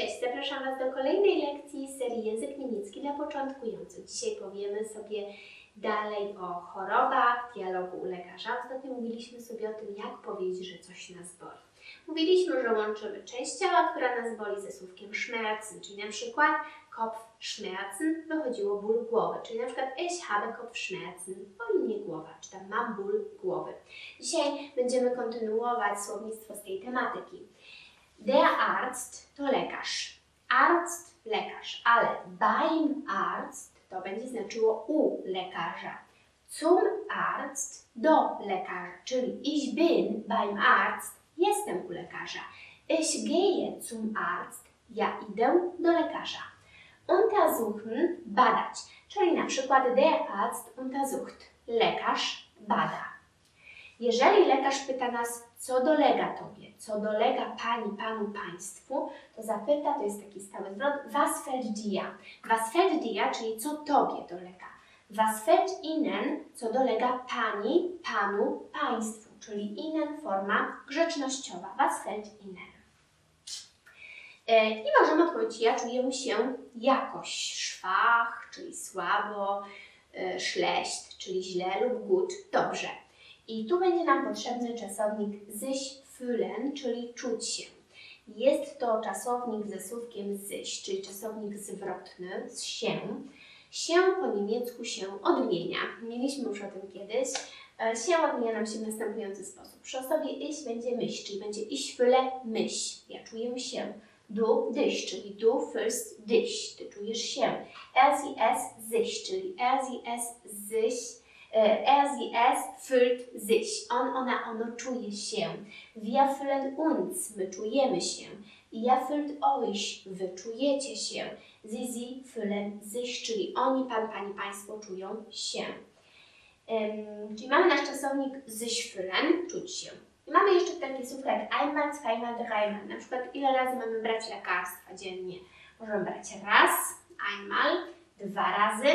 Cześć, zapraszam Was do kolejnej lekcji serii Język Niemiecki dla początkujących. Dzisiaj powiemy sobie dalej o chorobach, dialogu u lekarza. Ostatnio mówiliśmy sobie o tym, jak powiedzieć, że coś nas boli. Mówiliśmy, że łączymy część ciała, która nas boli ze słówkiem schmerzen, czyli na przykład Kopfschmerzen wychodziło ból głowy, czyli na przykład ich habe Kopfschmerzen, boli mnie głowa, czy tam mam ból głowy. Dzisiaj będziemy kontynuować słownictwo z tej tematyki. Der Arzt to lekarz. Arzt, lekarz, ale beim Arzt to będzie znaczyło u lekarza. Zum Arzt do lekarza, czyli ich bin beim Arzt, jestem u lekarza. Ich gehe zum Arzt, ja idę do lekarza. Untersuchen, badać, czyli na przykład der Arzt untersucht, lekarz bada. Jeżeli lekarz pyta nas, co dolega Tobie, co dolega Pani, Panu, Państwu, to zapyta, to jest taki stały zwrot, was fällt dir? Was fällt dir, czyli co Tobie dolega. Was fällt Ihnen, co dolega Pani, Panu, Państwu, czyli Ihnen forma grzecznościowa. Was fällt Ihnen. E, I możemy odpowiedzieć, ja czuję się jakoś szwach, czyli słabo, e, schlecht, czyli źle lub gut, dobrze. I tu będzie nam potrzebny czasownik sich fühlen, czyli czuć się. Jest to czasownik ze słówkiem sich, czyli czasownik zwrotny, z się. Się po niemiecku się odmienia. Mieliśmy już o tym kiedyś. E, Się odmienia nam się w następujący sposób. Przy osobie ich będzie myśl, czyli będzie ich fühle mich. Ja czuję się. Du dich, czyli du fühlst dich. Ty czujesz się. Er, sie, es, sich, czyli er, sie, es, sich er, sie, es fühlt sich. On, ona, ono czuje się. Wir fühlen uns. My czujemy się. Ihr fühlt euch. Wy czujecie się. Sie, sie fühlen sich, czyli oni, pan, pani, państwo czują się. Em, czyli mamy nasz czasownik sich fühlen, czuć się. I mamy jeszcze takie słówka jak einmal, zweimal, dreimal. Na przykład ile razy mamy brać lekarstwa dziennie? Możemy brać raz, einmal, dwa razy,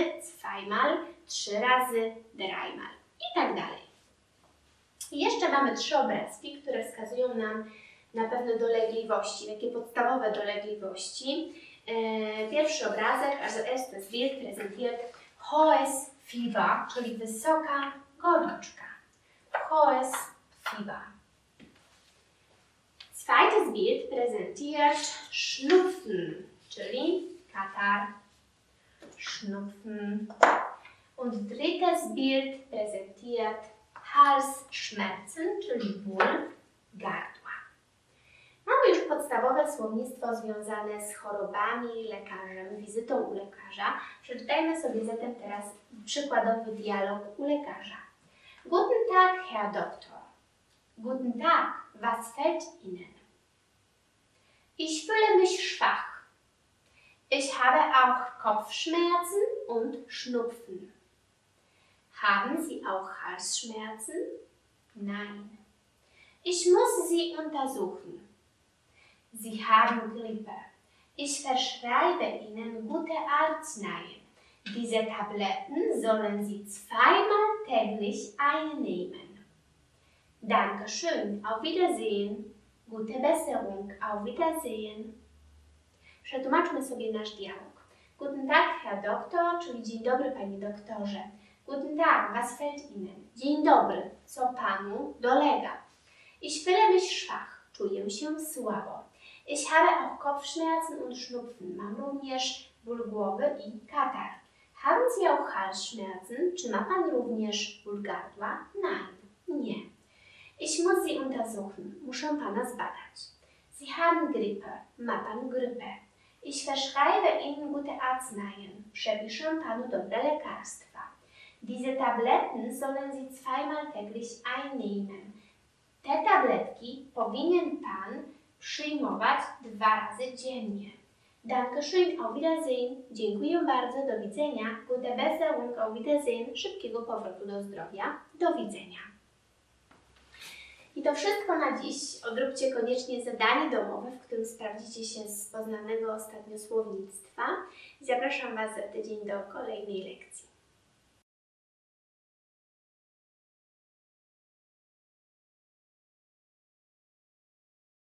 zweimal, trzy razy, dreimal i tak dalej. Jeszcze mamy trzy obrazki, które wskazują nam na pewne dolegliwości, takie podstawowe dolegliwości. E, Pierwszy obrazek, also erstes Bild präsentiert hohes Fieber, czyli wysoka gorączka. Hohes Fieber. Zweites Bild präsentiert Schnupfen, czyli katar, Schnupfen. Und drittes Bild präsentiert Halsschmerzen, czyli ból gardła. Mamy już podstawowe słownictwo związane z chorobami, lekarzem, wizytą u lekarza. Przeczytajmy sobie zatem teraz przykładowy dialog u lekarza. Guten Tag, Herr Doktor. Guten Tag, was fällt Ihnen? Ich fühle mich schwach. Ich habe auch Kopfschmerzen und Schnupfen. Haben Sie auch Halsschmerzen? Nein. Ich muss Sie untersuchen. Sie haben Grippe. Ich verschreibe Ihnen gute Arzneien. Diese Tabletten sollen Sie zweimal täglich einnehmen. Dankeschön. Auf Wiedersehen. Gute Besserung. Auf Wiedersehen. Przetłumaczmy sobie nasz dialog. Guten Tag, Herr Doktor, czyli dzień dobry, panie doktorze. Guten Tag, was fällt Ihnen? Dzień dobry, co panu dolega? Ich fühle mich schwach, czuję się słabo. Ich habe auch Kopfschmerzen und Schnupfen, mam również ból głowy i katar. Haben Sie auch Halsschmerzen? Czy ma pan również ból gardła? Nein, nie. Ich muss Sie untersuchen, muszę pana zbadać. Sie haben Grippe, ma pan grypę. Ich verschreibe Ihnen gute Arzneien, przepiszę panu dobre lekarstwa. Diese Tabletten sollen Sie zweimal täglich einnehmen. Te tabletki powinien Pan przyjmować dwa razy dziennie. Dankeschön, auf Wiedersehen. Dziękuję bardzo, do widzenia. Gute Besserung, auf Wiedersehen. Szybkiego powrotu do zdrowia. Do widzenia. To wszystko na dziś. Odróbcie koniecznie zadanie domowe, w którym sprawdzicie się z poznanego ostatnio słownictwa. Zapraszam Was za tydzień do kolejnej lekcji.